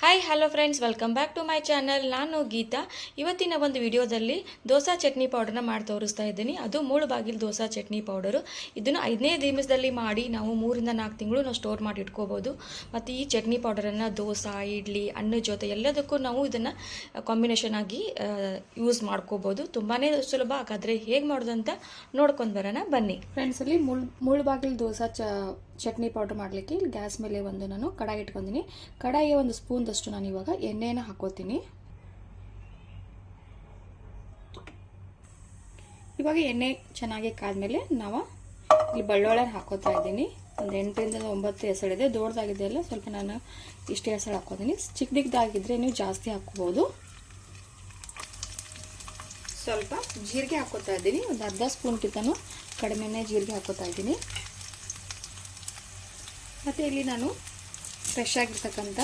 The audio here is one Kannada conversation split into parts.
Hi hello friends welcome back to my channel ನಾನು ಗೀತಾ. ಇವತ್ತಿನ ಒಂದು ವಿಡಿಯೋದಲ್ಲಿ ದೋಸಾ ಚಟ್ನಿ ಪೌಡರ್ನ ಮಾಡಿ ತೋರಿಸ್ತಾ ಇದ್ದೀನಿ. ಅದು ಮೂಳು ಬಾಗಿಲು ದೋಸಾ ಚಟ್ನಿ ಪೌಡರು ಇದನ್ನು ಐದನೇ ದಿವಸದಲ್ಲಿ ಮಾಡಿ ನಾವು ಮೂರಿಂದ ನಾಲ್ಕು ತಿಂಗಳು ನಾವು ಸ್ಟೋರ್ ಮಾಡಿ ಇಟ್ಕೋಬೋದು. ಮತ್ತು ಈ ಚಟ್ನಿ ಪೌಡರನ್ನು ದೋಸೆ, ಇಡ್ಲಿ ಅನ್ನದ ಜೊತೆ ಎಲ್ಲದಕ್ಕೂ ನಾವು ಇದನ್ನು ಕಾಂಬಿನೇಷನ್ ಆಗಿ ಯೂಸ್ ಮಾಡ್ಕೋಬೋದು. ತುಂಬಾ ಸುಲಭ. ಹಾಗಾದರೆ ಹೇಗೆ ಮಾಡೋದು ಅಂತ ನೋಡ್ಕೊಂಡು ಬರೋಣ. ಬನ್ನಿ. ಫ್ರೆಂಡ್ಸಲ್ಲಿ ಮುಳ್ ಮುಳ್ಳು ಬಾಗಿಲು ದೋಸೆ ಚ ಚಟ್ನಿ ಪೌಡರ್ ಮಾಡಲಿಕ್ಕೆ ಇಲ್ಲಿ ಗ್ಯಾಸ್ ಮೇಲೆ ಒಂದು ನಾನು ಕಡಾಯಿ ಇಟ್ಕೊಂಡಿನಿ ಕಡಾಯಿಗೆ ಒಂದು ಸ್ಪೂನ್ದಷ್ಟು ನಾನು ಇವಾಗ ಎಣ್ಣೆಯನ್ನು ಹಾಕೋತೀನಿ. ಇವಾಗ ಎಣ್ಣೆ ಚೆನ್ನಾಗಿ ಕಾದ್ಮೇಲೆ ನಾವು ಇಲ್ಲಿ ಬಳ್ಳೊಳ್ಳೆ ಹಾಕೋತಾ ಇದ್ದೀನಿ. ಒಂದು ಎಂಟರಿಂದ ಒಂಬತ್ತು ಹೆಸಳಿದೆ ದೊಡ್ಡದಾಗಿದೆ ಅಲ್ಲ, ಸ್ವಲ್ಪ ನಾನು ಇಷ್ಟೇ ಹೆಸಳು ಹಾಕೋತೀನಿ. ಚಿಕ್ಕದಿದ್ದಾಗಿದ್ದರೆ ನೀವು ಜಾಸ್ತಿ ಹಾಕ್ಕೋಬೋದು ಸ್ವಲ್ಪ ಜೀರಿಗೆ ಹಾಕೋತಾ ಇದ್ದೀನಿ. ಒಂದು ಅರ್ಧ ಸ್ಪೂನ್ಗಿಂತನೂ ಕಡಿಮೆನೇ ಜೀರಿಗೆ ಹಾಕೋತಾ ಇದ್ದೀನಿ. ಮತ್ತು ಇಲ್ಲಿ ನಾನು ಫ್ರೆಶ್ ಆಗಿರ್ತಕ್ಕಂಥ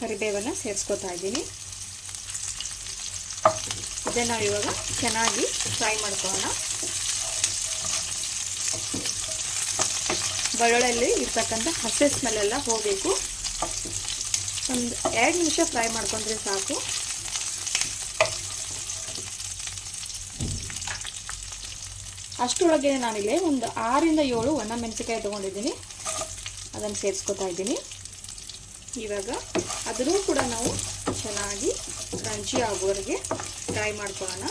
ಕರಿಬೇವನ್ನು ಸೇರಿಸ್ಕೊತಾ ಇದ್ದೀನಿ. ಇದನ್ನು ನಾವು ಇವಾಗ ಚೆನ್ನಾಗಿ ಫ್ರೈ ಮಾಡ್ಕೊಳ್ಳೋಣ. ಬೆಳ್ಳುಳ್ಳಿಯಲ್ಲಿ ಇರ್ತಕ್ಕಂಥ ಹಸಿ ಸ್ಮೆಲ್ಲೆಲ್ಲ ಹೋಗಬೇಕು. ಒಂದು ಎರಡು ನಿಮಿಷ ಫ್ರೈ ಮಾಡ್ಕೊಂಡ್ರೆ ಸಾಕು. ಅಷ್ಟರೊಳಗೆ ನಾನಿಲ್ಲಿ ಒಂದು ಆರಿಂದ ಏಳು ಒಣ ಮೆಣಸಿಕಾಯಿ ತೊಗೊಂಡಿದ್ದೀನಿ. ಅದನ್ನು ಸೇರಿಸ್ಕೊತಾ ಇದ್ದೀನಿ. ಇವಾಗ ಅದನ್ನು ಕೂಡ ನಾವು ಚೆನ್ನಾಗಿ ಕ್ರಂಚಿ ಆಗೋವರೆಗೆ ಫ್ರೈ ಮಾಡ್ಕೊಳ್ಳೋಣ.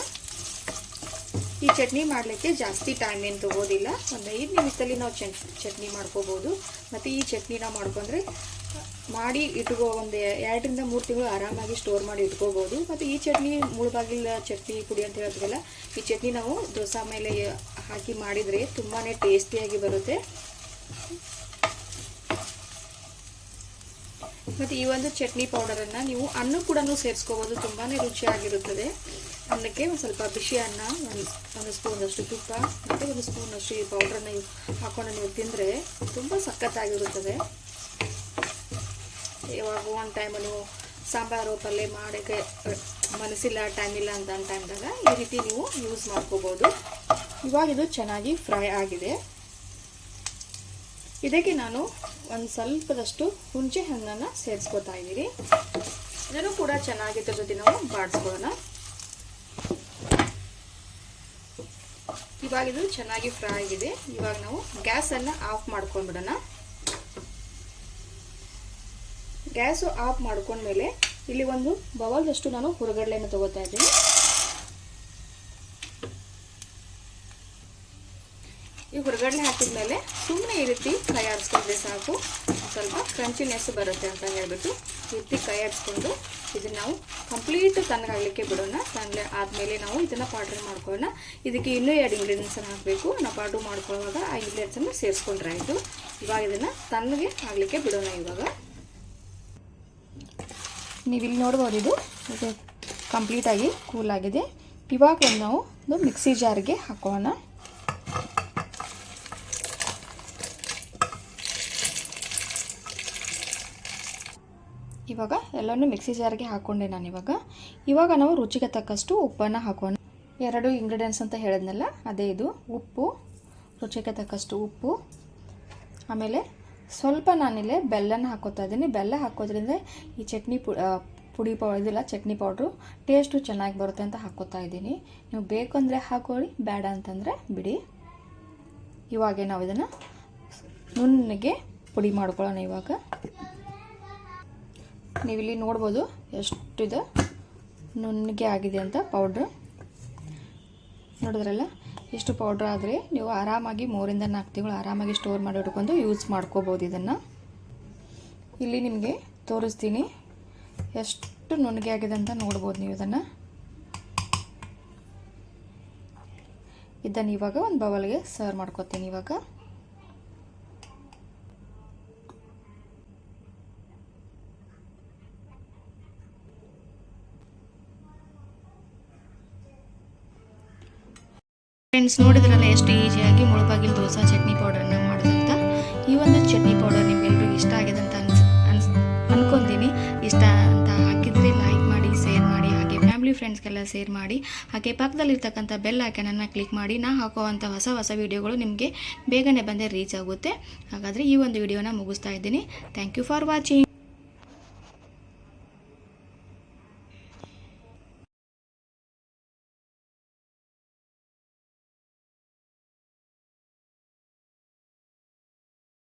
ಈ ಚಟ್ನಿ ಮಾಡಲಿಕ್ಕೆ ಜಾಸ್ತಿ ಟೈಮ್ ಏನು ತೊಗೋದಿಲ್ಲ. ಒಂದು ಐದು ನಿಮಿಷದಲ್ಲಿ ನಾವು ಚಟ್, ಚಟ್ನಿ ಮಾಡ್ಕೋಬೋದು. ಮತ್ತು ಈ ಚಟ್ನಿನ ಮಾಡ್ಕೊಂಡ್ರೆ ಮಾಡಿ ಇಟ್ಕೋ ಒಂದು ಎರಡರಿಂದ ಮೂರು ತಿಂಗಳು ಆರಾಮಾಗಿ ಸ್ಟೋರ್ ಮಾಡಿ ಇಟ್ಕೋಬೋದು. ಮತ್ತು ಈ ಚಟ್ನಿ ಮುಳುಬಾಗಿಲ ಚಟ್ನಿ ಪುಡಿ ಅಂತ ಹೇಳ್ತೀವಲ್ಲ, ಈ ಚಟ್ನಿ ನಾವು ದೋಸೆ ಮೇಲೆ ಹಾಕಿ ಮಾಡಿದರೆ ತುಂಬಾ ಟೇಸ್ಟಿಯಾಗಿ ಬರುತ್ತೆ. ಮತ್ತು ಈ ಒಂದು ಚಟ್ನಿ ಪೌಡರನ್ನು ನೀವು ಅನ್ನ ಕೂಡ ಸೇರಿಸ್ಕೋಬೋದು. ತುಂಬಾ ರುಚಿಯಾಗಿರುತ್ತದೆ. ಅನ್ನಕ್ಕೆ ಒಂದು ಸ್ವಲ್ಪ ಬಿಸಿ ಅನ್ನ, ಒಂದು ಒಂದು ಸ್ಪೂನಷ್ಟು ತುಪ್ಪ, ಮತ್ತು ಒಂದು ಸ್ಪೂನಷ್ಟು ಈ ಪೌಡ್ರನ್ನ ಹಾಕೊಂಡು ನೀವು ತಿಂದರೆ ತುಂಬ ಸಖತ್ತಾಗಿರುತ್ತದೆ. ಇವಾಗ ಒಂದು ಟೈಮ್ ನೀವು ಸಾಂಬಾರು, ಪಲ್ಯ ಮಾಡೋಕ್ಕೆ ಮನಸ್ಸಿಲ್ಲ ಟೈಮ್ ಇಲ್ಲ ಅಂತ ಟೈಮ್ದಾಗ ಈ ರೀತಿ ನೀವು ಯೂಸ್ ಮಾಡ್ಕೋಬೋದು. ಇವಾಗ ಇದು ಚೆನ್ನಾಗಿ ಫ್ರೈ ಆಗಿದೆ. ಇದಕ್ಕೆ ನಾನು ಒಂದು ಸ್ವಲ್ಪದಷ್ಟು ಹುಣಸೆ ಹಣ್ಣನ್ನು ಸೇರಿಸ್ಕೊತಾ ಇದ್ದೀನಿ. ಇದನ್ನು ಕೂಡ ಚೆನ್ನಾಗಿ ಜೊತೆ ನಾವು ಬಾಡಿಸ್ಕೊಳ್ಳೋಣ. ಇವಾಗ ಇದು ಚೆನ್ನಾಗಿ ಫ್ರೈ ಆಗಿದೆ. ಇವಾಗ ನಾವು ಗ್ಯಾಸನ್ನು ಆಫ್ ಮಾಡ್ಕೊಂಡ್ಬಿಡೋಣ. ಗ್ಯಾಸು ಆಫ್ ಮಾಡ್ಕೊಂಡ್ಮೇಲೆ ಇಲ್ಲಿ ಒಂದು ಬವಲ್ದಷ್ಟು ನಾನು ಹುರಗಡ್ಲೆಯನ್ನು ತೊಗೋತಾ ಇದ್ದೀನಿ. ಈ ಹುರಗಡ್ಲೆ ಹಾಕಿದ್ಮೇಲೆ ಸುಮ್ಮನೆ ಈ ರೀತಿ ಕೈ ಸಾಕು. ಸ್ವಲ್ಪ ಕ್ರಂಚಿನೆಸ್ ಬರುತ್ತೆ ಅಂತ ಹೇಳ್ಬಿಟ್ಟು ಈ ರೀತಿ ಕೈ ಆಡಿಸ್ಕೊಂಡು ಇದನ್ನು ನಾವು ಕಂಪ್ಲೀಟ್ ತಣ್ಣಗಾಗಲಿಕ್ಕೆ ಬಿಡೋಣ. ತಣ್ಣಲೆ ಆದಮೇಲೆ ನಾವು ಇದನ್ನು ಪೌಡ್ರ್ ಮಾಡ್ಕೊಳ್ಳೋಣ. ಇದಕ್ಕೆ ಇನ್ನೂ ಎರಡು ಇಂಗ್ರೀಡಿಯೆಂಟ್ಸನ್ನು ಹಾಕಬೇಕು. ನಾವು ಪೌಡ್ರ್ ಮಾಡ್ಕೊಳ್ಳುವಾಗ ಆ ಇಂಗ್ರೀಡಿಯೆಂಟ್ಸನ್ನು ಸೇರಿಸ್ಕೊಂಡ್ರೆ ಆಯಿತು. ಇವಾಗ ಇದನ್ನು ತಣ್ಣಗೆ ಆಗಲಿಕ್ಕೆ ಬಿಡೋಣ ಇವಾಗ. ನೀವು ಇಲ್ಲಿ ನೋಡ್ಬೋದು ಇದು. ಕಂಪ್ಲೀಟಾಗಿ ಕೂಲ್ ಆಗಿದೆ. ಇವಾಗ ನಾವು ಒಂದು ಮಿಕ್ಸಿ ಜಾರ್ಗೆ ಹಾಕೋಣ. ಇವಾಗ ಎಲ್ಲನೂ ಮಿಕ್ಸಿ ಜಾರ್ಗೆ ಹಾಕ್ಕೊಂಡೆ ನಾನು ಇವಾಗ. ಇವಾಗ ನಾವು ರುಚಿಗೆ ತಕ್ಕಷ್ಟು ಉಪ್ಪನ್ನು ಹಾಕೋಣ. ಎರಡು ಇಂಗ್ರೀಡಿಯೆಂಟ್ಸ್ ಅಂತ ಹೇಳಿದ್ನಲ್ಲ, ಅದೇ ಇದು. ಉಪ್ಪು, ರುಚಿಗೆ ತಕ್ಕಷ್ಟು ಉಪ್ಪು. ಆಮೇಲೆ ಸ್ವಲ್ಪ ನಾನಿಲ್ಲಿ ಬೆಲ್ಲನ ಹಾಕೋತಾ ಇದ್ದೀನಿ. ಬೆಲ್ಲ ಹಾಕೋದ್ರಿಂದ ಈ ಚಟ್ನಿ ಪುಡಿ ಪೌ, ಇದಿಲ್ಲ, ಚಟ್ನಿ ಪೌಡ್ರು ಟೇಸ್ಟು ಚೆನ್ನಾಗಿ ಬರುತ್ತೆ ಅಂತ ಹಾಕೋತಾ ಇದ್ದೀನಿ. ನೀವು ಬೇಕು ಅಂದರೆ ಹಾಕೊಳ್ಳಿ, ಬೇಡ ಅಂತಂದರೆ ಬಿಡಿ. ಇವಾಗೆ ನಾವು ಇದನ್ನು ನುಣ್ಣಗೆ ಪುಡಿ ಮಾಡ್ಕೊಳ್ಳೋಣ ಇವಾಗ. ನೀವಿಲ್ಲಿ ನೋಡ್ಬೋದು ಎಷ್ಟಿದೆ. ನುಣ್ಣಗೆ ಆಗಿದೆ ಅಂತ ಪೌಡ್ರ್ ನೋಡಿದ್ರಲ್ಲ? ಇಷ್ಟು ಪೌಡ್ರ್ ಆದರೆ ನೀವು ಆರಾಮಾಗಿ ಮೂರಿಂದ ನಾಲ್ಕು ತಿಂಗಳು ಆರಾಮಾಗಿ ಸ್ಟೋರ್ ಮಾಡಿ ಇಟ್ಕೊಂಡು ಯೂಸ್ ಮಾಡ್ಕೋಬೋದು ಇದನ್ನು. ಇಲ್ಲಿ ನಿಮಗೆ ತೋರಿಸ್ತೀನಿ ಎಷ್ಟು ನುಣ್ಣಗೆ ಆಗಿದೆ ಅಂತ ನೋಡ್ಬೋದು ನೀವು ಇದನ್ನು. ಇದನ್ನು ಇವಾಗ ಒಂದು ಬವಲ್ಗೆ ಸರ್ವ್ ಮಾಡ್ಕೋತೀನಿ ಇವಾಗ. ಫ್ರೆಂಡ್ಸ್ ನೋಡಿದ್ರಲ್ಲ ಎಷ್ಟು ಈಸಿಯಾಗಿ ಮುಳುಬಾಗಿಲು ದೋಸೆ, ಚಟ್ನಿ ಪೌಡರನ್ನ ಮಾಡೋದಂತ? ಈ ಒಂದು ಚಟ್ನಿ ಪೌಡರ್ ನಿಮ್ಗೆಲ್ರಿಗೂ ಇಷ್ಟ ಆಗಿದೆ ಅಂತ ಅನ್ಸ್ ಅನ್ಸ್, ಅನ್ಕೊಂತೀನಿ. ಇಷ್ಟ ಅಂತ ಹಾಕಿದರೆ ಲೈಕ್ ಮಾಡಿ ಶೇರ್ ಮಾಡಿ, ಹಾಗೆ ಫ್ಯಾಮಿಲಿ ಫ್ರೆಂಡ್ಸ್ಗೆಲ್ಲ ಶೇರ್ ಮಾಡಿ. ಹಾಗೆ ಪಕ್ಕದಲ್ಲಿರ್ತಕ್ಕಂಥ ಬೆಲ್ ಐಕನನ್ನು ಕ್ಲಿಕ್ ಮಾಡಿ, ನಾ ಹಾಕುವಂಥ ಹೊಸ ಹೊಸ ವೀಡಿಯೋಗಳು ನಿಮಗೆ ಬೇಗನೆ ಬಂದೇ ರೀಚ್ ಆಗುತ್ತೆ. ಹಾಗಾದರೆ ಈ ಒಂದು ವಿಡಿಯೋನ ಮುಗಿಸ್ತಾ ಇದ್ದೀನಿ. Thank you for watching